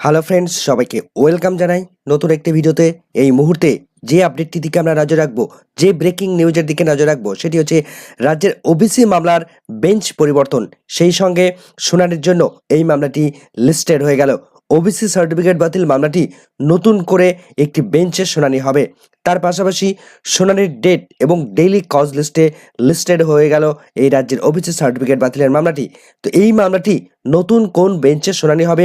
Hello friends সবাইকে welcome জানাই নতুন একটি ভিডিওতে। এই মুহূর্তে যে আপডেটটি দিকে আমরা নজর রাখব, যে ব্রেকিং নিউজের দিকে নজর রাখব, সেটি হচ্ছে রাজ্যের ওবিসি মামলার বেঞ্চ পরিবর্তন। সেই সঙ্গে শুনানির জন্য এই মামলাটি লিস্টেড হয়ে গেল। ওবিসি সার্টিফিকেট বাতিল মামলাটি নতুন করে একটি বেঞ্চে শুনানি হবে। তার পাশাপাশি শুনানির ডেট এবং ডেইলি কজ লিস্টে লিস্টেড হয়ে গেল এই রাজ্যের ওবিসি সার্টিফিকেট বাতিলের মামলাটি। তো এই মামলাটি নতুন কোন বেঞ্চে শুনানি হবে,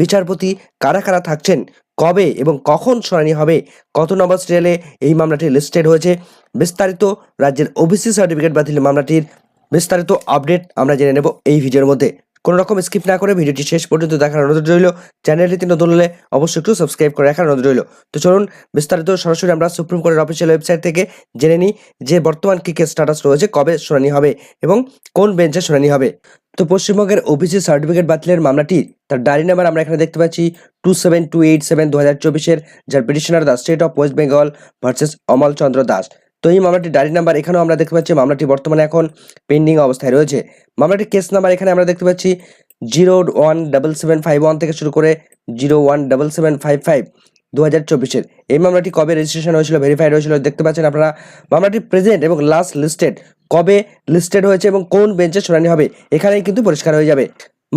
বিচারপতি কারা কারা থাকছেন, কবে এবং কখন শুনানি হবে, কত নম্বর সিরিয়ালে এই মামলাটি লিস্টেড হয়েছে, বিস্তারিত রাজ্যের ওবিসি সার্টিফিকেট বাতিল মামলাটির বিস্তারিত আপডেট আমরা জেনে নেব এই ভিডিওর মধ্যে। কোনো রকম স্কিপ না করে ভিডিওটি শেষ পর্যন্ত দেখার অনুরোধ রইল। চ্যানেলটিতে নতুন হলে অবশ্যই একটু সাবস্ক্রাইব করে রাখার অনুরোধ রইল। তো চলুন, বিস্তারিত সরাসরি আমরা সুপ্রিম কোর্টের অফিসিয়াল ওয়েবসাইট থেকে জেনে নিই যে বর্তমান কী কেস স্ট্যাটাস রয়েছে, কবে শুনানি হবে এবং কোন বেঞ্চে শুনানি হবে। তো পশ্চিমবঙ্গের ওবিসি সার্টিফিকেট বাতিলের মামলাটি, তার ডায়েরি নাম্বার আমরা এখানে দেখতে পাচ্ছি two seven two eight seven দু হাজার চব্বিশের যার petitioner the state of West Bengal versus Amal Chandra Das তো এই মামলাটি ডায়েরি নাম্বার এখানেও আমরা দেখতে পাচ্ছি, মামলাটি বর্তমানে এখন পেন্ডিং অবস্থায় রয়েছে। মামলাটির কেস নাম্বার এখানে আমরা দেখতে পাচ্ছি zero one double seven five one থেকে শুরু করে zero one double seven five five দু হাজার চব্বিশের। এই মামলাটি কবে রেজিস্ট্রেশন হয়েছিল ভেরিফাইড হয়েছিল দেখতে পাচ্ছেন আপনারা। মামলাটি প্রেজেন্ট এবং লাস্ট লিস্টেড কবে লিস্টেড হয়েছে এবং কোন বেঞ্চে শুনানি হবে, এখানেই কিন্তু পরিষ্কার হয়ে যাবে।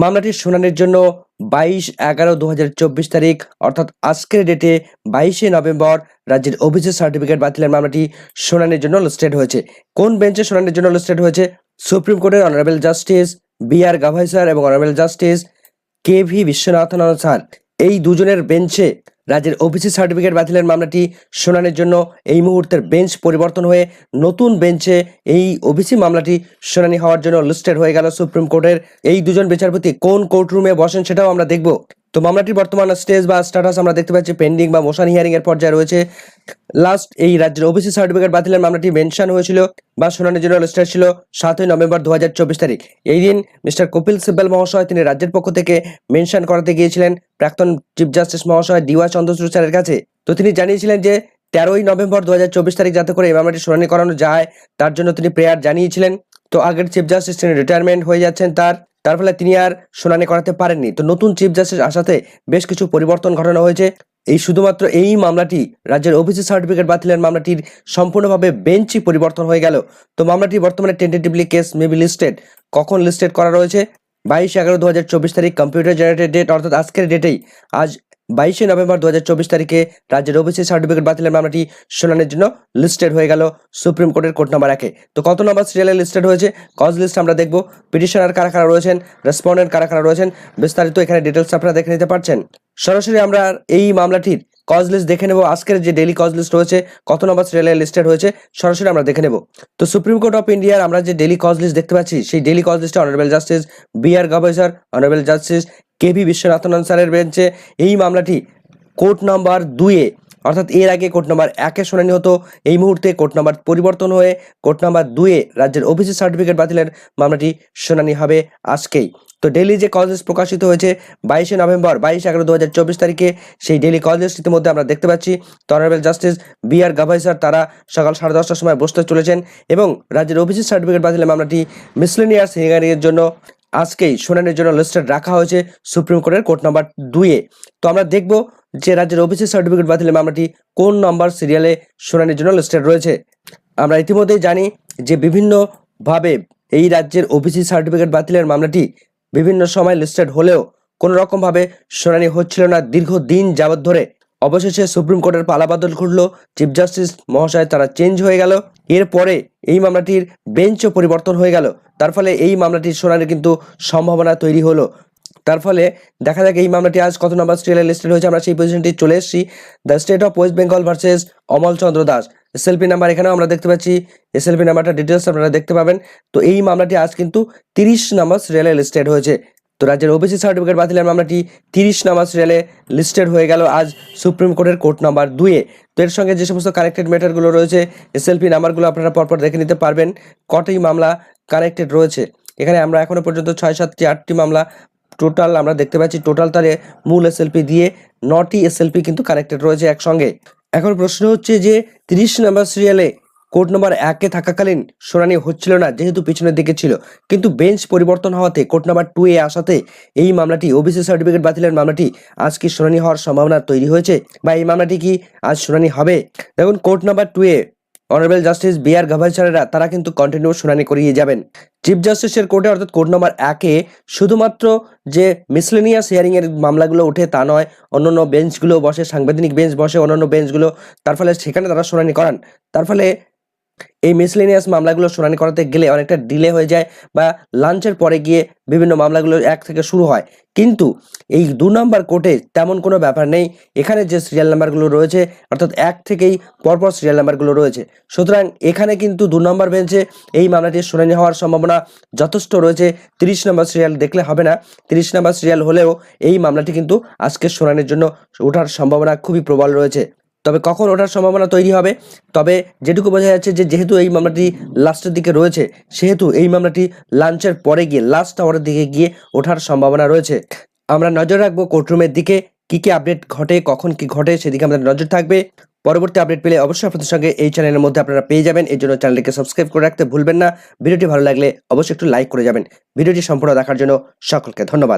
মামলাটির শুনানির জন্য বাইশ এগারো দু তারিখ, অর্থাৎ আজকের ডেটে বাইশে নভেম্বর রাজ্যের অভিযোগ সার্টিফিকেট বাতিলের মামলাটি শুনানির জন্য লিস্টেড হয়েছে। কোন বেঞ্চে শুনানির জন্য লিস্টেড হয়েছে? সুপ্রিম কোর্টের honourable justice B R Gavai sir এবং honourable justice K V Viswanathan sir. এই দুজনের বেঞ্চে রাজ্যের ওবিসি সার্টিফিকেট বাতিলের মামলাটি শুনানির জন্য এই মুহূর্তের বেঞ্চ পরিবর্তন হয়ে নতুন বেঞ্চে এই ওবিসি মামলাটি শুনানি হওয়ার জন্য লিস্টেড হয়ে গেল সুপ্রিম কোর্টের। এই দুজন বিচারপতি কোন কোর্টরুমে বসেন সেটাও আমরা দেখব। তো মামলাটির বর্তমান স্টেজ বা স্ট্যাটাস আমরা দেখতে পাচ্ছি পেন্ডিং বা মোশন হিয়ারিং এর পর্যায়ে রয়েছে। লাস্ট এই রাজ্যের ওবিসি সার্টিফিকেট বাতিলের মামলাটি মেনশন হয়েছিল বা শুনানির জন্য লিস্টেড ছিল সাতই নভেম্বর দু হাজার চব্বিশ তারিখ। এই দিন মিস্টার কপিল সিব্বল মহাশয় তিনি রাজ্যের পক্ষ থেকে মেনশন করাতে গিয়েছিলেন। প্রাক্তন চিফ জাস্টিস মহাশয় ডিওয়া চন্দ্রচূড় স্যারের কাছে। তো তিনি জানিয়েছিলেন যে তেরোই নভেম্বর দু হাজার চব্বিশ তারিখ যাতে করে এই মামলাটি শুনানি করানো যায়, তার জন্য তিনি প্রেয়ার জানিয়েছিলেন। তো আগের চিফ জাস্টিস তিনি রিটায়ারমেন্ট হয়ে যাচ্ছেন তার। তার ফলে তিনি আর শুনানি করাতে পারেননি। তো নতুন চিফ জাস্টিস আসাতে বেশ কিছু পরিবর্তন ঘটানো হয়েছে। এই শুধুমাত্র এই মামলাটি রাজ্যের ওবিসি সার্টিফিকেট বাতিলের মামলাটির সম্পূর্ণভাবে বেঞ্চই পরিবর্তন হয়ে গেল। তো মামলাটি বর্তমানে টেন্টেটিভলি কেস মেবি লিস্টেড কখন লিস্টেড করা রয়েছে? বাইশ এগারো দু তারিখ কম্পিউটার জেনারেটেড ডেট অর্থাৎ আজকের ডেটেই আজ বাইশে নভেম্বর দু হাজার চব্বিশ তারিখে রাজ্যের ওবিসি সার্টিফিকেট বাতিলের মামলাটি শুনানির জন্য লিস্টেড হয়ে গেল সুপ্রিম কোর্টের কোর্ট নাম্বার একে। তো কত নম্বর সিরিয়ালে লিস্টেড হয়েছে? কজ লিস্ট আমরা দেখব। পিটিশনার কারা কারা রয়েছেন? রেসপন্ডেন্ট কারা কারা রয়েছেন? বিস্তারিত এখানে ডিটেলস আপনারা দেখে নিতে পারছেন। সরাসরি আমরা এই মামলাটির কজ লিস্ট দেখে নেব। আজকের যে ডেলি কজ লিস্ট রয়েছে, কত নম্বর সিরিয়ালে লিস্টেড হয়েছে, সরাসরি আমরা দেখে নেব। তো সুপ্রিম কোর্ট অফ ইন্ডিয়ার আমরা যে ডেলি কজ লিস্ট দেখতে পাচ্ছি, সেই ডেলি কজ লিস্টে honourable justice B R গভেসার honourable justice K V Viswanathan স্যারের বেঞ্চে এই মামলাটি কোর্ট নাম্বার দুইয়ে অর্থাৎ এর আগে কোর্ট নাম্বার একে শুনানি হতো এই মুহূর্তে কোর্ট নাম্বার পরিবর্তন হয়ে কোর্ট নাম্বার দুয়ে রাজ্যের ওবিসি সার্টিফিকেট বাতিলের মামলাটি শুনানি হবে আজকেই। তো ডেলি যে কলেজ প্রকাশিত হয়েছে বাইশে নভেম্বর, বাইশ এগারো দু হাজার চব্বিশ তারিখে, সেই ডেলি কলেজটির ইতিমধ্যে আমরা দেখতে পাচ্ছি। Honourable justice B R Gavai sir তারা সকাল সাড়ে দশটার সময় বসতে চলেছেন এবং রাজ্যের ওবিসি সার্টিফিকেট বাতিলের মামলাটি মিসলেনিয়াস হিয়ারিংয়ের জন্য আজকেই শুনানির জন্য লিস্টেড রাখা হয়েছে সুপ্রিম কোর্টের কোর্ট নাম্বার দুইয়ে। তো আমরা দেখব যে রাজ্যের ওবিসি সার্টিফিকেট বাতিলের মামলাটি কোন নম্বর সিরিয়ালে শুনানির জন্য লিস্টেড রয়েছে। আমরা ইতিমধ্যেই জানি যে বিভিন্নভাবে এই রাজ্যের ওবিসি সার্টিফিকেট বাতিলের মামলাটি বিভিন্ন সময় লিস্টেড হলেও কোনো রকমভাবে শুনানি হচ্ছিল না দীর্ঘ দিন যাবৎ ধরে। অবশেষে সুপ্রিম কোর্টের পালাবাদল ঘটলো চিফ জাস্টিস মহাশয় তারা চেঞ্জ হয়ে গেল। এরপরে এই মামলাটির বেঞ্চও পরিবর্তন হয়ে গেল। তার ফলে এই মামলাটির শুনানির কিন্তু সম্ভাবনা তৈরি হলো। তার ফলে দেখা যাক এই মামলাটি আজ কত নম্বর স্টেলে লিস্টেড হয়েছে। আমরা সেই পজিশনটি চলে এসেছি। The state of West Bengal versus Amal Chandra Das SLP number এখানেও আমরা দেখতে পাচ্ছি। এসএলপি নাম্বারটা ডিটেলস আপনারা দেখতে পাবেন। তো এই মামলাটি আজ কিন্তু তিরিশ নম্বর সিরিয়ালে লিস্টেড হয়েছে। তো রাজ্যের ওবিসি সার্টিফিকেট বাতিলের মামলাটি তিরিশ নম্বর সিরিয়ালে লিস্টেড হয়ে গেল আজ সুপ্রিম কোর্টের কোর্ট নাম্বার দুয়ে তো এর সঙ্গে যে সমস্ত কানেক্টেড ম্যাটারগুলো রয়েছে, এসএলপি নাম্বারগুলো আপনারা পরপর দেখে নিতে পারবেন। কটি মামলা কানেক্টেড রয়েছে? এখানে আমরা এখনও পর্যন্ত ছয় সাতটি, আটটি মামলা টোটাল আমরা দেখতে পাচ্ছি। টোটাল তারে মূল এসএলপি দিয়ে নটি এসএলপি কিন্তু কানেক্টেড রয়েছে একসঙ্গে। এখন প্রশ্ন হচ্ছে যে তিরিশ নম্বর সিরিয়ালে কোর্ট নম্বর একে থাকাকালীন শুনানি হচ্ছিল না, যেহেতু পিছনের দিকে ছিল। কিন্তু বেঞ্চ পরিবর্তন হওয়াতে কোর্ট নাম্বার টু এ আসাতে এই মামলাটি, ওবিসি সার্টিফিকেট বাতিলের মামলাটি আজ কি শুনানি হওয়ার সম্ভাবনা তৈরি হয়েছে বা এই মামলাটি কি আজ শুনানি হবে? দেখুন court number two A, honourable justice B R গাভারচারেরা তারা কিন্তু কন্টিনিউ শুনানি করিয়ে যাবেন। চিফ জাস্টিসের কোর্টে, অর্থাৎ কোর্ট নম্বর একে, শুধুমাত্র যে মিসলেনিয়াস হিয়ারিং এর মামলাগুলো ওঠে তা নয়, অন্যান্য বেঞ্চগুলো বসে সাংবিধানিক বেঞ্চ বসে, অন্যান্য বেঞ্চগুলো, তার ফলে সেখানে তারা শুনানি করান। তার ফলে এই মিসলেনিয়াস মামলাগুলো শুনানি করাতে গেলে অনেকটা ডিলে হয়ে যায় বা লাঞ্চের পরে গিয়ে বিভিন্ন মামলাগুলো এক থেকে শুরু হয়। কিন্তু এই দু নম্বর কোর্টে তেমন কোনো ব্যাপার নেই। এখানে যে সিরিয়াল নাম্বারগুলো রয়েছে, অর্থাৎ এক থেকেই পরপর সিরিয়াল নাম্বারগুলো রয়েছে। সুতরাং এখানে কিন্তু দু নম্বর বেঞ্চে এই মামলাটির শুনানি হওয়ার সম্ভাবনা যথেষ্ট রয়েছে। তিরিশ নম্বর সিরিয়াল দেখলে হবে না। তিরিশ নম্বর সিরিয়াল হলেও এই মামলাটি কিন্তু আজকের শুনানির জন্য ওঠার সম্ভাবনা খুবই প্রবল রয়েছে। তবে কখন ওঠার সম্ভাবনা তৈরি হবে? তবে যেটুকু বোঝা যাচ্ছে যে যেহেতু এই মামলাটি লাস্টের দিকে রয়েছে, সেহেতু এই মামলাটি লাঞ্চের পরে গিয়ে, লাস্ট আওয়ারের দিকে গিয়ে ওঠার সম্ভাবনা রয়েছে। আমরা নজর রাখব কোর্টরুমের দিকে, কি কি আপডেট ঘটে, কখন কি ঘটে, সেদিকে আমাদের নজর থাকবে। পরবর্তী আপডেট পেলে অবশ্যই আপনাদের সঙ্গে এই চ্যানেলের মধ্যে আপনারা পেয়ে যাবেন। এই জন্য চ্যানেলটিকে সাবস্ক্রাইব করে রাখতে ভুলবেন না। ভিডিওটি ভালো লাগলে অবশ্যই একটু লাইক করে যাবেন। ভিডিওটি সম্পূর্ণ দেখার জন্য সকলকে ধন্যবাদ।